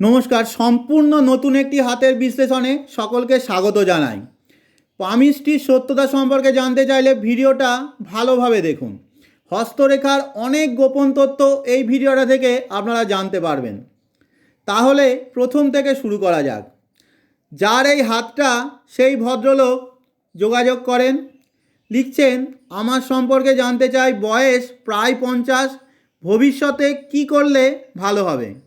নমস্কার, সম্পূর্ণ নতুন একটি হাতের বিশ্লেষণে সকলকে স্বাগত জানাই। পামিস্ট্রির সত্যতা সম্পর্কে জানতে চাইলে ভিডিওটা ভালোভাবে দেখুন। হস্তরেখার অনেক গোপন তথ্য এই ভিডিওটা থেকে আপনারা জানতে পারবেন। তাহলে প্রথম থেকে শুরু করা যাক। যার এই হাতটা, সেই ভদ্রলোক যোগাযোগ করেন। লিখছেন, আমার সম্পর্কে জানতে চাই বয়স প্রায় পঞ্চাশ। ভবিষ্যতে কি করলে ভালো হবে?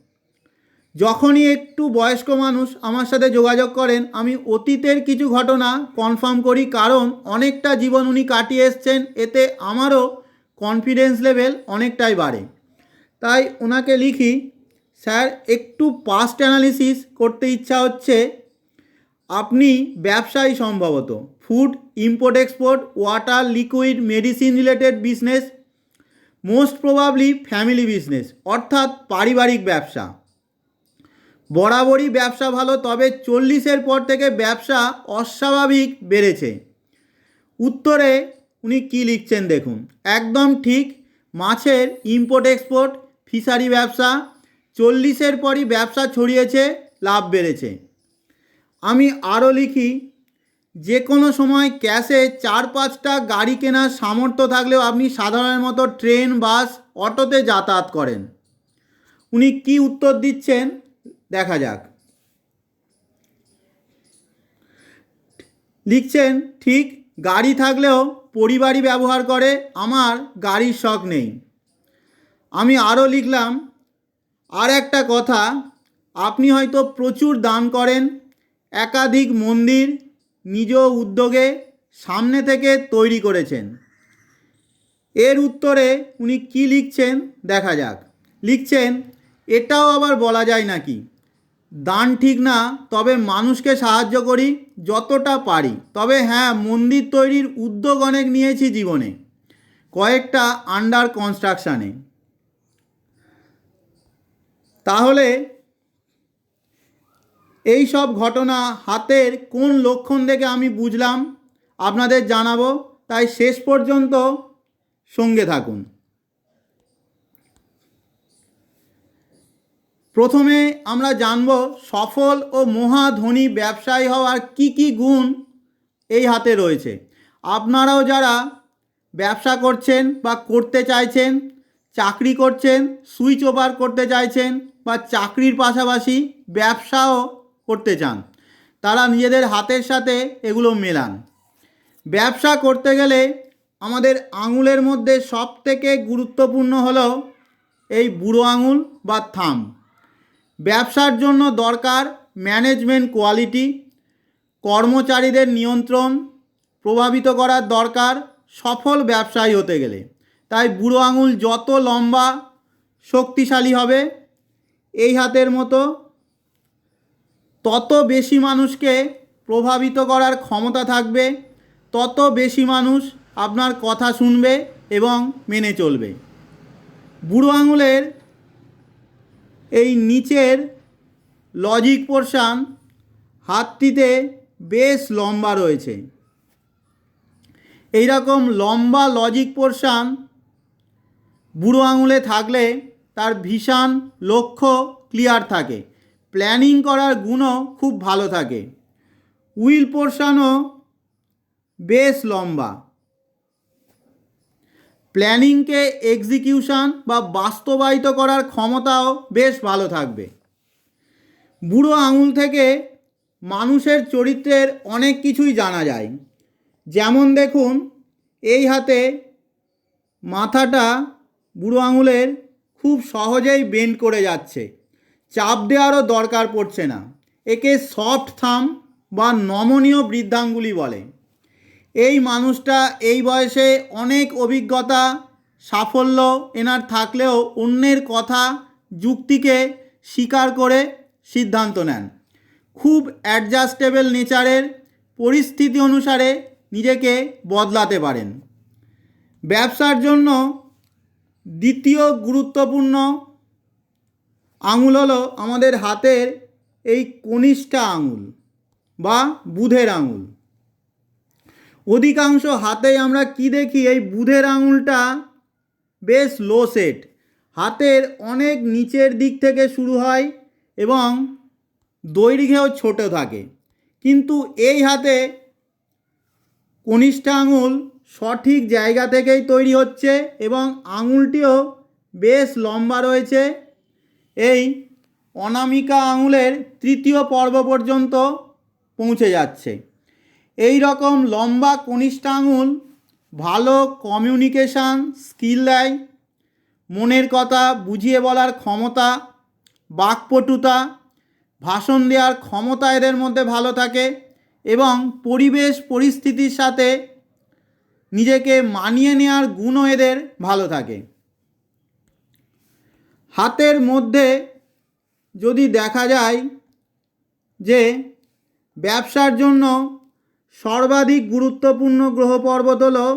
যখনই একটু বয়স্ক মানুষ আমার সাথে যোগাযোগ করেন, আমি অতীতের কিছু ঘটনা কনফার্ম করি, কারণ অনেকটা জীবন উনি কাটিয়ে এসছেন, এতে আমারও কনফিডেন্স লেভেল অনেকটাই বাড়ে। তাই ওনাকে লিখি, স্যার, একটু পাস্ট অ্যানালিসিস করতে ইচ্ছা হচ্ছে। আপনি ব্যবসায়ী সম্ভবত। Food import export water liquid medicine related business most probably family business অর্থাৎ পারিবারিক ব্যবসা। বরাবরই ব্যবসা ভালো, তবে চল্লিশের পর থেকে ব্যবসা অস্বাভাবিক বেড়েছে। উত্তরে উনি কী লিখছেন দেখুন। একদম ঠিক, মাছের ইম্পোর্ট এক্সপোর্ট ফিশারি ব্যবসা, চল্লিশের পরই ব্যবসা ছড়িয়েছে, লাভ বেড়েছে। আমি আরও লিখি যে কোনো সময় ক্যাশে চার পাঁচটা গাড়ি কেনার সামর্থ্য থাকলেও আপনি সাধারণের মতো ট্রেন, বাস, অটোতে যাতায়াত করেন। উনি কি উত্তর দিচ্ছেন? দেখা যাক। লিখছেন, ঠিক, গাড়ি থাকলেও পরিবারই ব্যবহার করে, আমার গাড়ির শখ নেই। আমি আরও লিখলাম আর একটা কথা, আপনি হয়তো প্রচুর দান করেন, একাধিক মন্দির নিজ উদ্যোগে সামনে থেকে তৈরি করেছেন। এর উত্তরে উনি কি লিখছেন, দেখা যাক। লিখছেন, এটাও আবার বলা যায় নাকি? দান ঠিক না, তবে মানুষকে সাহায্য করি যতটা পারি। তবে হ্যাঁ মন্দির তৈরির উদ্যোগ অনেক নিয়েছি জীবনে। কয়েকটা আন্ডার কনস্ট্রাকশানে তাহলে এই সব ঘটনা হাতের কোন লক্ষণ দেখে আমি বুঝলাম? আপনাদের জানাব। তাই শেষ পর্যন্ত সঙ্গে থাকুন। প্রথমে আমরা জানব সফল ও মহাধনী ব্যবসায়ী হওয়ার কি কি গুণ এই হাতে রয়েছে। আপনারাও যারা ব্যবসা করছেন বা করতে চাইছেন, চাকরি করছেন, সুইচ ওভার করতে চাইছেন বা চাকরির পাশাপাশি ব্যবসাও করতে চান, তারা নিজেদের হাতের সাথে এগুলো মেলান। ব্যবসা করতে গেলে আমাদের আঙুলের মধ্যে সব থেকে গুরুত্বপূর্ণ হলো এই বুড়ো আঙুল বা থাম। ব্যবসার জন্য দরকার ম্যানেজমেন্ট কোয়ালিটি, কর্মচারীদের নিয়ন্ত্রণ, প্রভাবিত করার দরকার, সফল ব্যবসায়ী হতে গেলে। তাই বুড়ো আঙুল যত লম্বা শক্তিশালী হবে, এই হাতের মতো তত বেশি মানুষকে প্রভাবিত করার ক্ষমতা থাকবে, তত বেশি মানুষ আপনার কথা শুনবে এবং মেনে চলবে। বুড়ো আঙুলের এই নিচের লজিক পোর্শান হাতটিতে বেশ লম্বা রয়েছে। এই রকম লম্বা লজিক পোর্শান বুড়ো আঙুলে থাকলে তার ভীষণ লক্ষ্য ক্লিয়ার থাকে। প্ল্যানিং করার গুণও খুব ভালো থাকে। উইল পোর্শানও বেশ লম্বা। প্ল্যানিংকে এক্সিকিউশন বা বাস্তবায়িত করার ক্ষমতাও বেশ ভালো থাকবে। বুড়ো আঙুল থেকে মানুষের চরিত্রের অনেক কিছুই জানা যায়। যেমন দেখুন, এই হাতে মাথাটা বুড়ো আঙুলের খুব সহজেই বেন্ড করে যাচ্ছে। চাপ দেওয়ারও দরকার পড়ছে না। একে সফট থাম বা নমনীয় বৃদ্ধাঙ্গুলি বলে। এই মানুষটা এই বয়সে অনেক অভিজ্ঞতা, সাফল্য এনার থাকলেও অন্যের কথা, যুক্তিকে স্বীকার করে সিদ্ধান্ত নেন। খুব অ্যাডজাস্টেবল নেচারের পরিস্থিতি অনুসারে নিজেকে বদলাতে পারেন। ব্যবসার জন্য দ্বিতীয় গুরুত্বপূর্ণ আঙুল হলো আমাদের হাতের এই কনিষ্ঠা আঙুল বা বুধের আঙুল। অধিকাংশ হাতে আমরা কি দেখি? এই বুধের আঙুলটা বেশ লো সেট হাতের অনেক নিচের দিক থেকে শুরু হয় এবং দৈর্ঘ্যেও ছোট থাকে। কিন্তু এই হাতে কনিষ্ঠ আঙুল সঠিক জায়গা থেকেই তৈরি হচ্ছে এবং আঙুলটিও বেশ লম্বা রয়েছে। এই অনামিকা আঙুলের তৃতীয় পর্ব পর্যন্ত পৌঁছে যাচ্ছে। এই রকম লম্বা কনিষ্ঠ আঙুল ভালো কমিউনিকেশান স্কিল দেয়, মনের কথা বুঝিয়ে বলার ক্ষমতা, বাকপটুতা, ভাষণ দেওয়ার ক্ষমতা এদের মধ্যে ভালো থাকে এবং পরিবেশ পরিস্থিতির সাথে নিজেকে মানিয়ে নেওয়ার গুণও এদের ভালো থাকে। হাতের মধ্যে যদি দেখা যায় যে ব্যবসার জন্য সর্বাধিক গুরুত্বপূর্ণ গ্রহ পর্বত হলো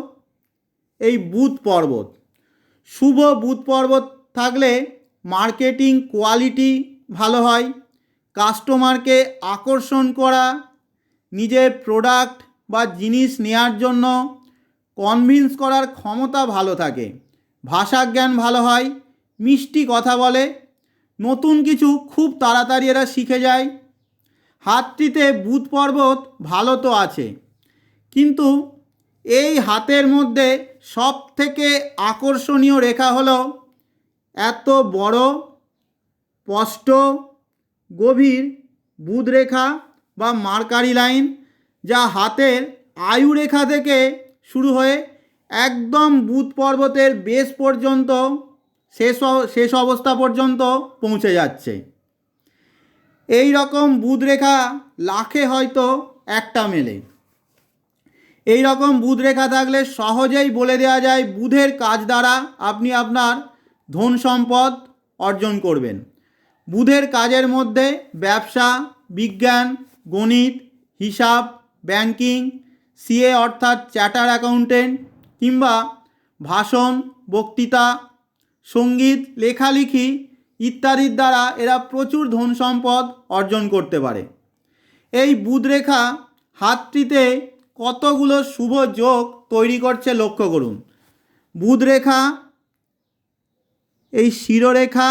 এই বুধ পর্বত। শুভ বুধ পর্বত থাকলে মার্কেটিং কোয়ালিটি ভালো হয়, কাস্টমারকে আকর্ষণ করা, নিজের প্রোডাক্ট বা জিনিস নেয়ার জন্য কনভিন্স করার ক্ষমতা ভালো থাকে ভাষা জ্ঞান ভালো হয়, মিষ্টি কথা বলে, নতুন কিছু খুব তাড়াতাড়ি এরা শিখে যায় হাতটিতে বুধ পর্বত ভালো তো আছে। কিন্তু এই হাতের মধ্যে সব থেকে আকর্ষণীয় রেখা হলো এত বড়, স্পষ্ট, গভীর বুধ রেখা বা মার্কারি লাইন যা হাতের আয়ু রেখা থেকে শুরু হয়ে একদম বুধ পর্বতের বেশ পর্যন্ত, শেষ শেষ অবস্থা পর্যন্ত পৌঁছে যাচ্ছে। এই রকম বুধ রেখা লাখে হয়তো একটা মেলে। এই রকম বুধ রেখা থাকলে সহজেই বলে দেওয়া যায় বুধের কাজ দ্বারা আপনি আপনার ধন সম্পদ অর্জন করবেন। বুধের কাজের মধ্যে ব্যবসা, বিজ্ঞান, গণিত, হিসাব, ব্যাংকিং, সিএ অর্থাৎ চ্যাটার অ্যাকাউন্টেন্ট কিংবা ভাষণ, বক্তৃতা, সংগীত, লেখালেখি ইত্যাদির দ্বারা এরা প্রচুর ধন সম্পদ অর্জন করতে পারে। এই বুধরেখা হাতটিতে কতগুলো শুভ যোগ তৈরি করছে লক্ষ্য করুন। বুধরেখা এই শিরোরেখা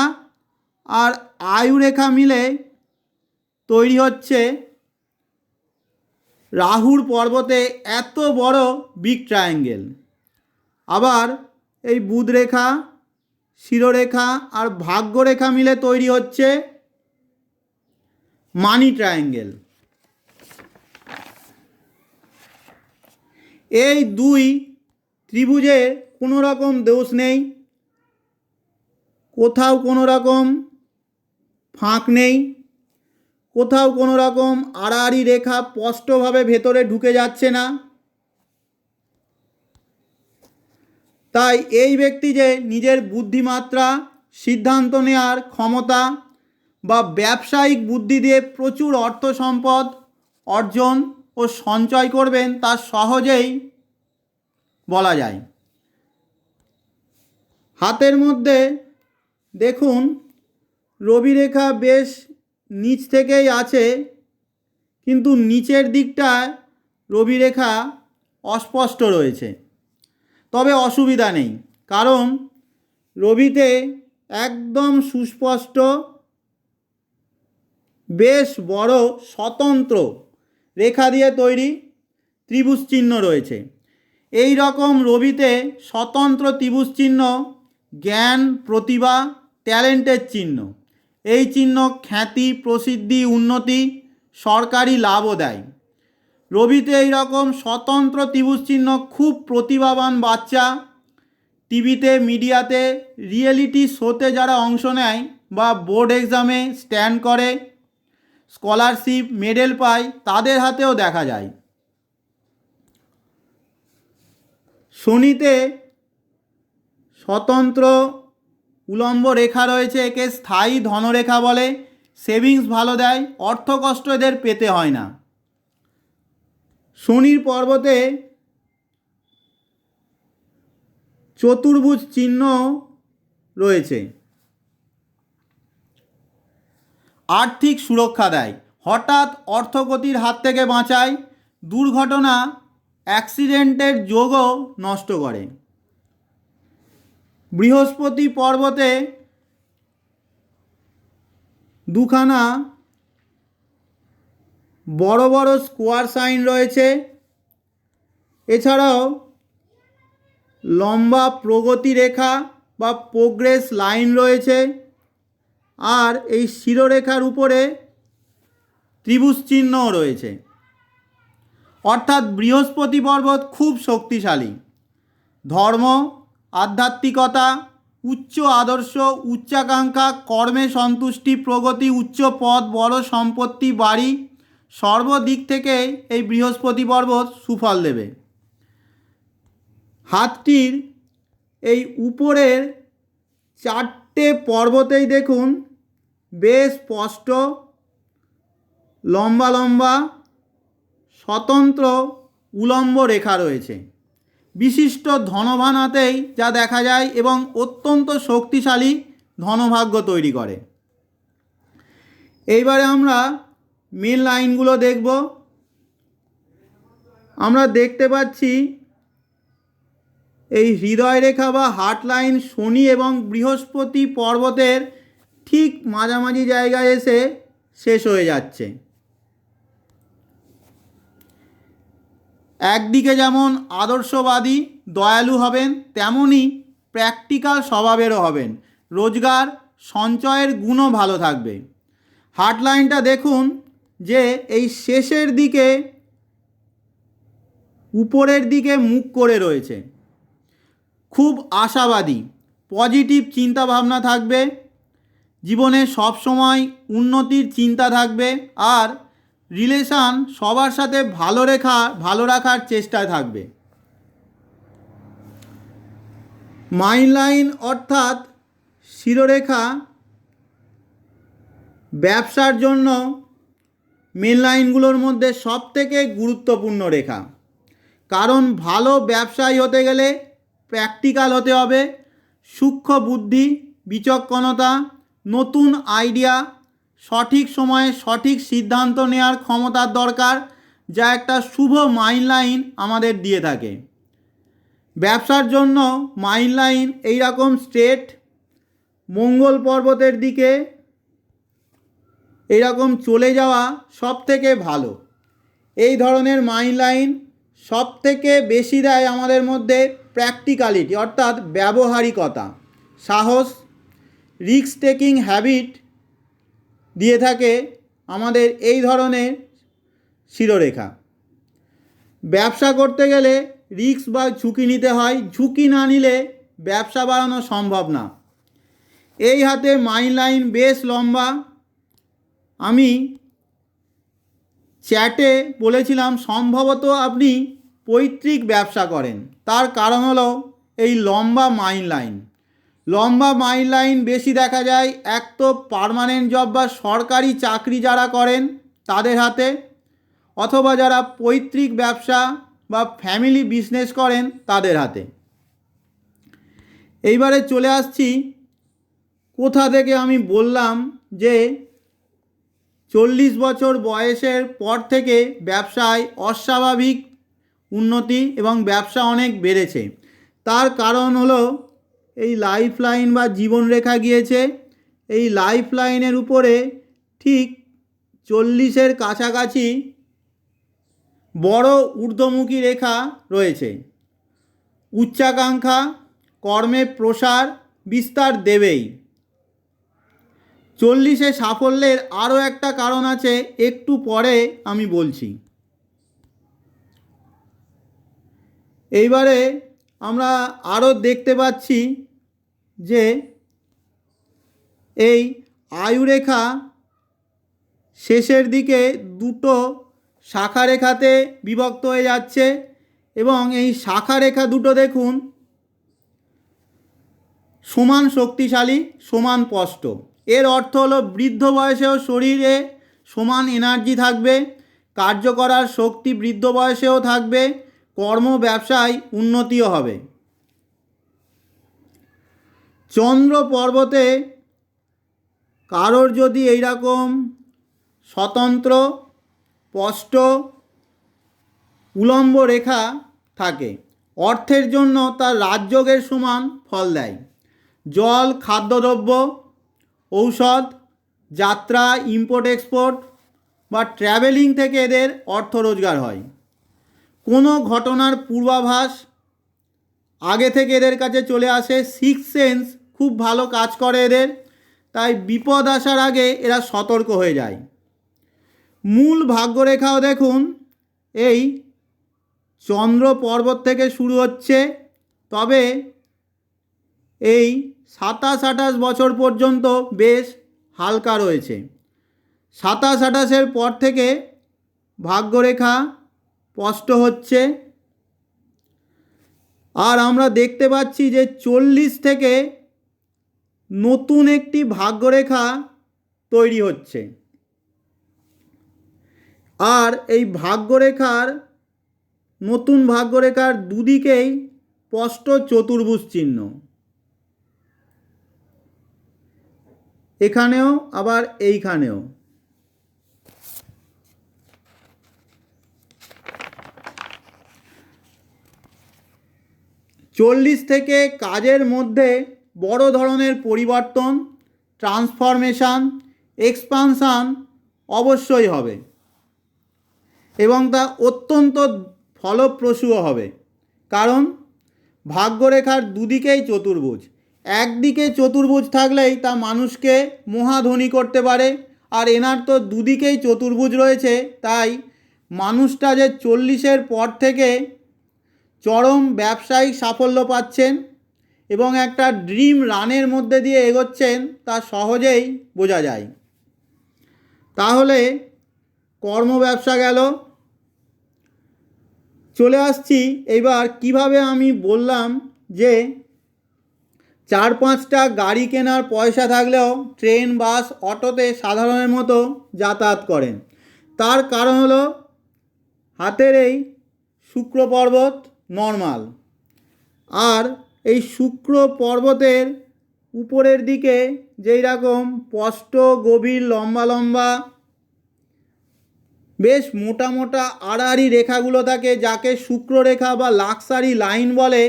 আর আয়ুরেখা মিলে তৈরি হচ্ছে রাহুর পর্বতে এত বড় বিগ ট্রায়াঙ্গেল। আবার এই বুধরেখা শিরোরেখা আর ভাগ্যরেখা মিলে তৈরি হচ্ছে মানি ট্রায়াঙ্গেল। এই দুই ত্রিভুজে কোনো রকম দোষ নেই, কোথাও কোনো রকম ফাঁক নেই, কোথাও কোনো রকম আড়াআড়ি রেখা স্পষ্টভাবে ভেতরে ঢুকে যাচ্ছে না। তাই এই ব্যক্তি যে নিজের বুদ্ধিমাত্রা সিদ্ধান্ত নেওয়ার ক্ষমতা বা ব্যবসায়িক বুদ্ধি দিয়ে প্রচুর অর্থ সম্পদ অর্জন ও সঞ্চয় করবেন তা সহজেই বলা যায়। হাতের মধ্যে দেখুন, রবিরেখা বেশ নিচ থেকেই আছে, কিন্তু নিচের দিকটায় রবি রেখা অস্পষ্ট রয়েছে। তবে অসুবিধা নেই। কারণ রবিতে একদম সুস্পষ্ট, বেশ বড় স্বতন্ত্র রেখা দিয়ে তৈরি ত্রিভুজ চিহ্ন রয়েছে। এই রকম রবিতে স্বতন্ত্র ত্রিভুজ চিহ্ন, জ্ঞান, প্রতিভা, ট্যালেন্টের চিহ্ন। এই চিহ্ন খ্যাতি, প্রসিদ্ধি, উন্নতি সরকারি লাভও দেয়। রবিতে এইরকম স্বতন্ত্র ত্রিভুজ চিহ্ন খুব প্রতিভাবান বাচ্চা। টিভিতে, মিডিয়াতে, রিয়েলিটি শোতে যারা অংশ নেয় বা বোর্ড এক্সামে স্ট্যান্ড করে, স্কলারশিপ, মেডেল পায়, তাদের হাতেও দেখা যায়। শনিতে স্বতন্ত্র উলম্ব রেখা রয়েছে, একে স্থায়ী ধনরেখা বলে। সেভিংস ভালো দেয়, অর্থ কষ্ট এদের পেতে হয় না। শনির পর্বতে চতুর্ভুজ চিহ্ন রয়েছে। আর্থিক সুরক্ষা দেয়। হঠাৎ অর্থগতির হাত থেকে বাঁচায়। দুর্ঘটনা, অ্যাক্সিডেন্টের যোগও নষ্ট করে। বৃহস্পতি পর্বতে দুখানা বড় বড় স্কোয়ার সাইন রয়েছে। এছাড়াও লম্বা প্রগতি রেখা বা প্রোগ্রেস লাইন রয়েছে। আর এই শিরোরেখার উপরে ত্রিভুজ চিহ্নও রয়েছে। অর্থাৎ বৃহস্পতি পর্বত খুব শক্তিশালী। ধর্ম, আধ্যাত্মিকতা, উচ্চ আদর্শ, উচ্চাকাঙ্ক্ষা, কর্মে সন্তুষ্টি, প্রগতি, উচ্চ পদ বড় সম্পত্তি, বাড়ি সর্বদিক থেকে এই বৃহস্পতি পর্বত সুফল দেবে। হাতটির এই উপরের চারটে পর্বতেই দেখুন বেশ স্পষ্ট, লম্বা লম্বা, স্বতন্ত্র উলম্ব রেখা রয়েছে। বিশিষ্ট ধনবান হাতেই যা দেখা যায় এবং অত্যন্ত শক্তিশালী ধনভাগ্য তৈরি করে। এইবারে আমরা মেন লাইনগুলো দেখব। আমরা দেখতে পাচ্ছি এই হৃদয় রেখা বা হার্ট লাইন শনি এবং বৃহস্পতি পর্বতের ঠিক মাঝামাঝি জায়গায় এসে শেষ হয়ে যাচ্ছে। একদিকে যেমন আদর্শবাদী দয়ালু হবেন তেমনই প্র্যাকটিক্যাল স্বভাবেরও হবেন। রোজগার, সঞ্চয়ের গুণও ভালো থাকবে। হার্ট লাইনটা দেখুন যে এই শেষের দিকে, উপরের দিকে মুখ করে রয়েছে। খুব আশাবাদী, পজিটিভ চিন্তা ভাবনা থাকবে, জীবনে সব সময় উন্নতির চিন্তা থাকবে, আর রিলেশান সবার সাথে ভালো রেখা, ভালো রাখার চেষ্টায় থাকবে। মাইন লাইন অর্থাৎ শিরোরেখা ব্যবসার জন্য মেন লাইনগুলোর মধ্যে সবথেকে গুরুত্বপূর্ণ রেখা। কারণ ভালো ব্যবসায়ী হতে গেলে প্র্যাকটিক্যাল হতে হবে, সূক্ষ্ম বুদ্ধি, বিচক্ষণতা, নতুন আইডিয়া, সঠিক সময়ে সঠিক সিদ্ধান্ত নেওয়ার ক্ষমতার দরকার, যা একটা শুভ মাইন্ড লাইন আমাদের দিয়ে থাকে। ব্যবসার জন্য মাইন্ড লাইন এইরকম স্ট্রেট, মঙ্গল পর্বতের দিকে এইরকম চলে যাওয়া সব থেকে ভালো। এই ধরনের মাইন্ড লাইন সব থেকে বেশি দেয় আমাদের মধ্যে প্র্যাকটিক্যালিটি, অর্থাৎ ব্যবহারিকতা। সাহস, রিস্ক টেকিং হ্যাবিট দিয়ে থাকে আমাদের এই ধরনের শিরোরেখা। ব্যবসা করতে গেলে রিস্ক বা ঝুঁকি নিতে হয়, ঝুঁকি না নিলে ব্যবসা বাড়ানো সম্ভব না। এই হাতে মাইন লাইন বেশ লম্বা আমি চ্যাটে বলেছিলাম, সম্ভবত আপনি পৈতৃক ব্যবসা করেন। তার কারণ হলো এই লম্বা মাইন লাইন। লম্বা মাইল লাইন বেশি দেখা যায় এক তো পারমানেন্ট জব বা সরকারি চাকরি যারা করেন তাদের হাতে, অথবা যারা পৈতৃক ব্যবসা বা ফ্যামিলি বিজনেস করেন তাদের হাতে। এইবারে চলে আসছি, কোথা থেকে আমি বললাম যে চল্লিশ বছর বয়সের পর থেকে ব্যবসায় অস্বাভাবিক উন্নতি এবং ব্যবসা অনেক বেড়েছে। তার কারণ হলো এই লাইফ লাইন বা জীবনরেখা গিয়েছে। এই লাইফ লাইনের উপরে ঠিক চল্লিশের কাছাকাছি বড় ঊর্ধ্বমুখী রেখা রয়েছে। উচ্চাকাঙ্ক্ষা, কর্মে প্রসার, বিস্তার দেবেই। চল্লিশে সাফল্যের আরও একটা কারণ আছে, একটু পরে আমি বলছি। এইবারে আমরা আরও দেখতে পাচ্ছি যে এই আয়ুরেখা শেষের দিকে দুটো শাখা রেখাতে বিভক্ত হয়ে যাচ্ছে এবং এই শাখা রেখা দুটো দেখুন, সমান শক্তিশালী, সমান স্পষ্ট। এর অর্থ হলো বৃদ্ধ বয়সেও শরীরে সমান এনার্জি থাকবে কার্য করার শক্তি বৃদ্ধ বয়সেও থাকবে, কর্ম ব্যবসায় উন্নতিও হবে। চন্দ্র পর্বতে কারোর যদি এইরকম স্বতন্ত্র, স্পষ্ট, উলম্ব রেখা থাকে, অর্থের জন্য তার রাজযোগের সমান ফল দেয়। জল, খাদ্যদ্রব্য ঔষধ, যাত্রা ইম্পোর্ট এক্সপোর্ট বা ট্র্যাভেলিং থেকে এদের অর্থ রোজগার হয়। কোনো ঘটনার পূর্বাভাস আগে থেকে এদের কাছে চলে আসে। সিক্স সেন্স খুব ভালো কাজ করে এদের, তাই বিপদ আসার আগে এরা সতর্ক হয়ে যায়। মূল ভাগ্যরেখাও দেখুন, এই চন্দ্র পর্বত থেকে শুরু হচ্ছে, তবে এই সাতাশ আঠাশ বছর পর্যন্ত বেশ হালকা রয়েছে। সাতাশ আঠাশের পর থেকে ভাগ্যরেখা স্পষ্ট হচ্ছে। আর আমরা দেখতে পাচ্ছি যে চল্লিশ থেকে নতুন একটি ভাগ্যরেখা তৈরি হচ্ছে। আর এই ভাগ্যরেখার, নতুন ভাগ্যরেখার দুদিকেই স্পষ্ট চতুর্ভুজ চিহ্ন। এখানেও, আবার এইখানেও। চল্লিশ থেকে কাজের মধ্যে বড় ধরনের পরিবর্তন, ট্রান্সফরমেশান, এক্সপানশান অবশ্যই হবে। এবং তা অত্যন্ত ফলপ্রসূও হবে। কারণ ভাগ্যরেখার দুদিকেই চতুর্ভুজ। একদিকে চতুর্ভুজ থাকলেই তা মানুষকে মহাধনী করতে পারে, আর এনার তো দুদিকেই চতুর্ভুজ রয়েছে, তাই মানুষটা যে চল্লিশের পর থেকে চরম ব্যবসায়িক সাফল্য পাচ্ছেন এবং একটা ড্রিম রানের মধ্যে দিয়ে এগোচ্ছেন তা সহজেই বোঝা যায়। তাহলে কর্ম ব্যবসা গেল। চলে আসছি এবার কীভাবে আমি বললাম যে চার পাঁচটা গাড়ি কেনার পয়সা থাকলেও ট্রেন, বাস, অটোতে সাধারণের মতো যাতায়াত করেন। তার কারণ হলো হাতের এই শুক্র পর্বত নর্মাল। আর এই শুক্র পর্বতের উপরের দিকে যেই রকম স্পষ্ট, গভীর, লম্বা লম্বা, বেশ মোটা মোটা আড়াআড়ি রেখাগুলো থাকে, যাকে শুক্ররেখা বা লাক্সারি লাইন বলে।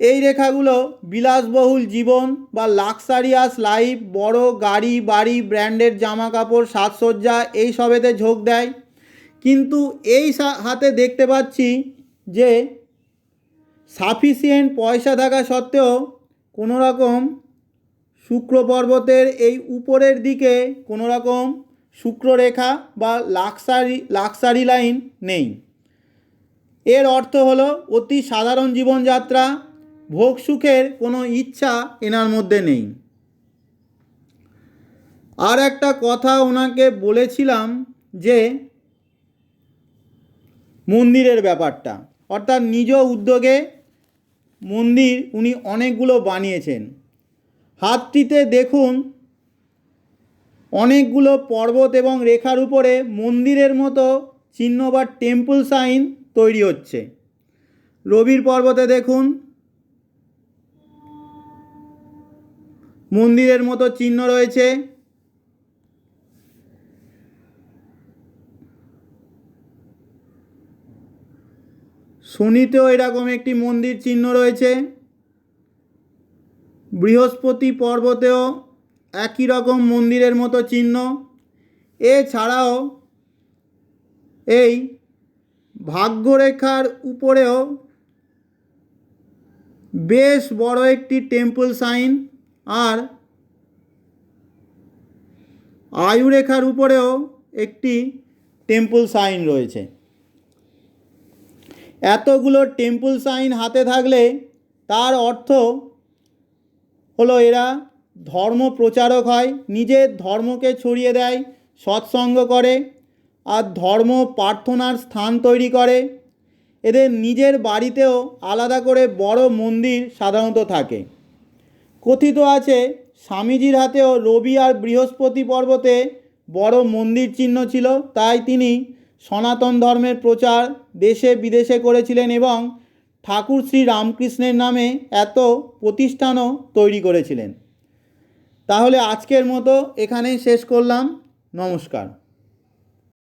এই রেখাগুলো বিলাসবহুল জীবন বা লাক্সারিয়াস লাইফ বড় গাড়ি, বাড়ি ব্র্যান্ডের জামা কাপড় সাজসজ্জা, এই সবেতে ঝোঁক দেয়। কিন্তু এই হাতে দেখতে পাচ্ছি যে সাফিসিয়েন্ট পয়সা থাকা সত্ত্বেও কোনো রকম শুক্র পর্বতের এই উপরের দিকে কোনো রকম শুক্ররেখা বা লাক্সারি লাক্সারি লাইন নেই। এর অর্থ হলো অতি সাধারণ জীবনযাত্রা ভোগ সুখের কোনো ইচ্ছা এনার মধ্যে নেই। আর একটা কথা ওনাকে বলেছিলাম যে মন্দিরের ব্যাপারটা, অর্থাৎ নিজ উদ্যোগে মন্দির উনি অনেকগুলো বানিয়েছেন। হাতটিতে দেখুন, অনেকগুলো পর্বত এবং রেখার উপরে মন্দিরের মতো চিহ্ন বা টেম্পল সাইন তৈরি হচ্ছে। রবির পর্বতে দেখুন মন্দিরের মতো চিহ্ন রয়েছে। শনিতেও এরকম একটি মন্দির চিহ্ন রয়েছে। বৃহস্পতি পর্বতেও একই রকম মন্দিরের মতো চিহ্ন। এছাড়াও এই ভাগ্যরেখার উপরেও বেশ বড় একটি টেম্পল সাইন আর আয়ুরেখার উপরেও একটি টেম্পল সাইন রয়েছে। এতগুলো টেম্পল সাইন হাতে থাকলে তার অর্থ হলো এরা ধর্ম প্রচারক হয়, নিজের ধর্মকে ছড়িয়ে দেয়, সৎসঙ্গ করে আর ধর্ম প্রার্থনার স্থান তৈরি করে। এদের নিজের বাড়িতেও আলাদা করে বড় মন্দির সাধারণত থাকে। কথিত আছে, স্বামীজির হাতেও রবি আর বৃহস্পতি পর্বতে বড় মন্দির চিহ্ন ছিল, তাই তিনি সনাতন ধর্মের প্রচার দেশে বিদেশে করেছিলেন এবং ঠাকুর শ্রী রামকৃষ্ণের নামে এত প্রতিষ্ঠানও তৈরি করেছিলেন। তাহলে আজকের মতো এখানেই শেষ করলাম। নমস্কার।